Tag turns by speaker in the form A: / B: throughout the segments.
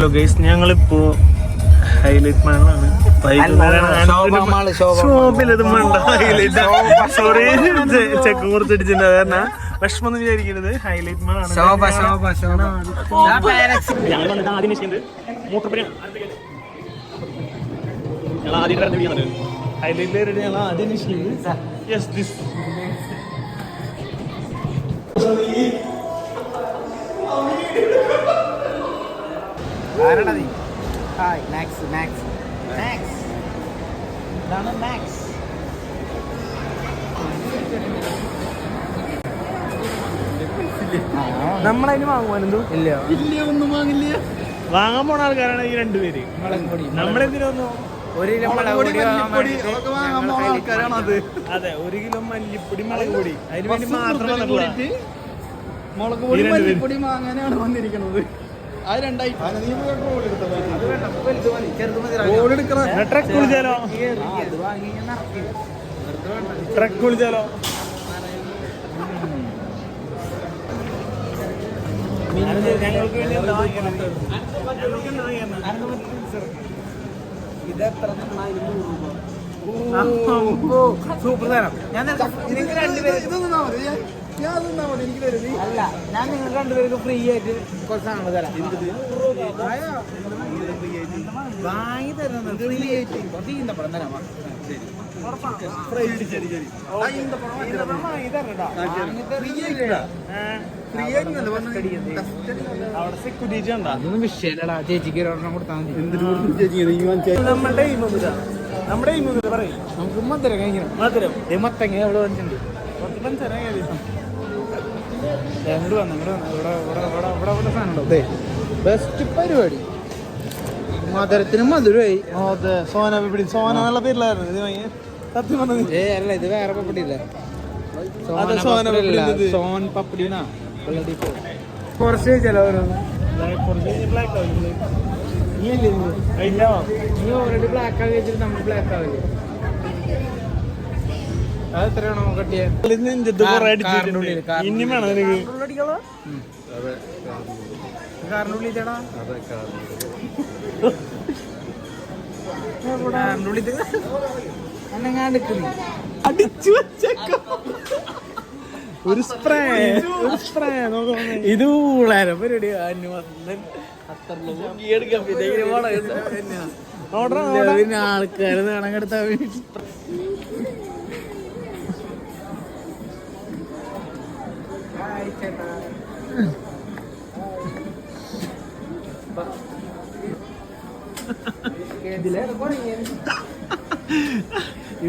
A: Hello guys ഞങ്ങളിപ്പോ highlight മാളിലാണ് sorry check കുറച്ചടിച്ചിട്ടുണ്ട് കാരണം വിഷമം വിചാരിക്കുന്നത് ഹൈലൈറ്റ് മാളാണ് ഞങ്ങൾ വന്നിട്ട് ആദ്യം നിശ്ചയിച്ചത് മൂത്രപ്പടിയാണ് ഞങ്ങൾ ആദ്യം ഹൈലൈറ്റ് ഞങ്ങൾ ആദ്യം യെസ് ദിസ്
B: ആരാടാ നീ? ഹായ് മാക്സ് മാക്സ് മാക്സ് ഇതാണ് മാക്സ്
A: നമ്മളതിന് വാങ്ങുവാനെന്തോ
B: ഇല്ല
A: ഇല്ല ഒന്നും വാങ്ങില്ല. വാങ്ങാൻ പോണ ആൾക്കാരാണ് ഈ രണ്ടുപേര് നമ്മളെന്തിനൊന്നു
B: ഒരു കിലോ മുളക് പൊടി
C: അത്.
A: അതെ ഒരു കിലോ മല്ലിപ്പൊടി മുളക് പൊടി. അതിന് വേണ്ടി മാത്രം വന്നിട്ടുള്ള
C: മുളക് പൊടി മല്ലിപ്പൊടി വാങ്ങാനാണ് വന്നിരിക്കുന്നത്. അത് രണ്ടായി.
A: ട്രക്ക് വിളിച്ചാലോ ട്രക്ക് വിളിച്ചാലോ ഞങ്ങൾക്ക് വേണ്ടി?
B: സൂപ്പർ സാധനം. ഞാൻ നിങ്ങൾക്ക് രണ്ടുപേരും
C: ഞാൻ- അതൊന്നാ മതി എനിക്ക്
B: അല്ല ഞാൻ നിങ്ങൾക്ക് രണ്ടുപേർക്ക് ഫ്രീ ആയിട്ട് കുറച്ച് സാധനങ്ങൾ തരാം. വാങ്ങി തരുന്നത് ഫ്രീ ആയിട്ട്. കുറച്ച് ഈന്തപ്പഴം തരാം.
C: ശരി.
B: അതൊന്നും ചേച്ചിക്ക് ഒരെണ്ണം കൊടുത്താൽ മതി.
A: നമ്മുടെ നമ്മുടെ
B: നമുക്ക് മധുരം കഴിക്കണം.
A: മധുരം
B: മത്തങ്ങ എവിടെ വന്നിട്ടുണ്ട്.
A: പഞ്ചസാര കയറി.
B: ദേ അങ്ങോട്ട് വന്നു അങ്ങോട്ട് വന്നു. ഇവിടെ ഇവിടെ ഇവിടെ ഇവിടെ ഇവിടെ സാധനം ഉണ്ടോ? ദേ ബെസ്റ്റ് പരിപാടി. മധുരത്തിന് മധുരമായി.
C: അതെ സോന പപ്പടി. സോന എന്നുള്ള പേരിലായിരുന്നു ഇത് വാങ്ങിയ സത്യം പറഞ്ഞത്.
B: ഏ അല്ല ഇത് വേറെ പപ്പടി ഇല്ല
C: അത് സോന പപ്പടി.
B: സോൻ പപ്പടിനാ കുറച്ച് ചിലവരൊന്നും
A: ദേ, നീ. ഇല്ല.
B: നീ ഓൾറെഡി ബ്ലാക്ക് ആക്കി വെച്ചിട്ട് നമ്മൾ ബ്ലാക്ക് ആവില്ലേ?
A: നിനക്ക്
B: കാറിനുള്ളിൽ ചേടാ കാറിനുള്ളിൽ.
A: അടിച്ചു ഒരു സ്പ്രേ ഒരു സ്പ്രേ
B: ഇത് ഊളാരം. പരിപാടി ആൾക്കാര് കണക്കെടുത്താ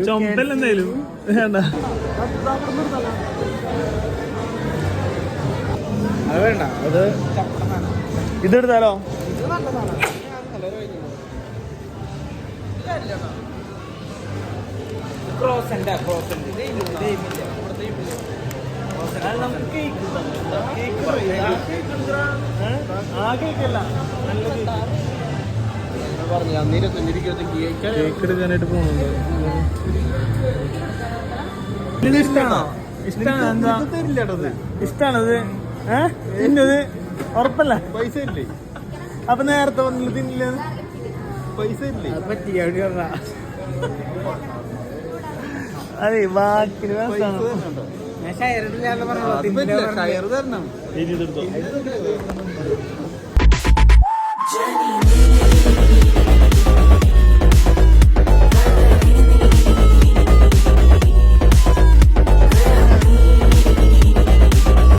A: ചുമപ്പല്ല എന്തായാലും വേണ്ട.
B: അത് വേണ്ട. അത്
A: ഇതെടുത്താലോ?
B: ക്രോസ്
A: ഉണ്ട് കേക്കല്ല നല്ല
C: പറഞ്ഞു ഇരുപത്തഞ്ച്
A: കേക്ക്. എടുക്കാനായിട്ട് പോകുന്നുണ്ട് ഇഷ്ടാണോ? ഇഷ്ടാണ് എന്താ? ഇഷ്ടാണത്. ഏഹ് ഇന്നത്? ഉറപ്പല്ല.
C: പൈസ ഇല്ലേ?
A: അപ്പൊ നേരത്തെ വന്നില്ല തിന്നില്ല.
C: പൈസ ഇല്ലേ?
B: പറ്റി പറഞ്ഞ
A: അതെ വാക്കിന്
C: പൈസ ടയർ തരണം.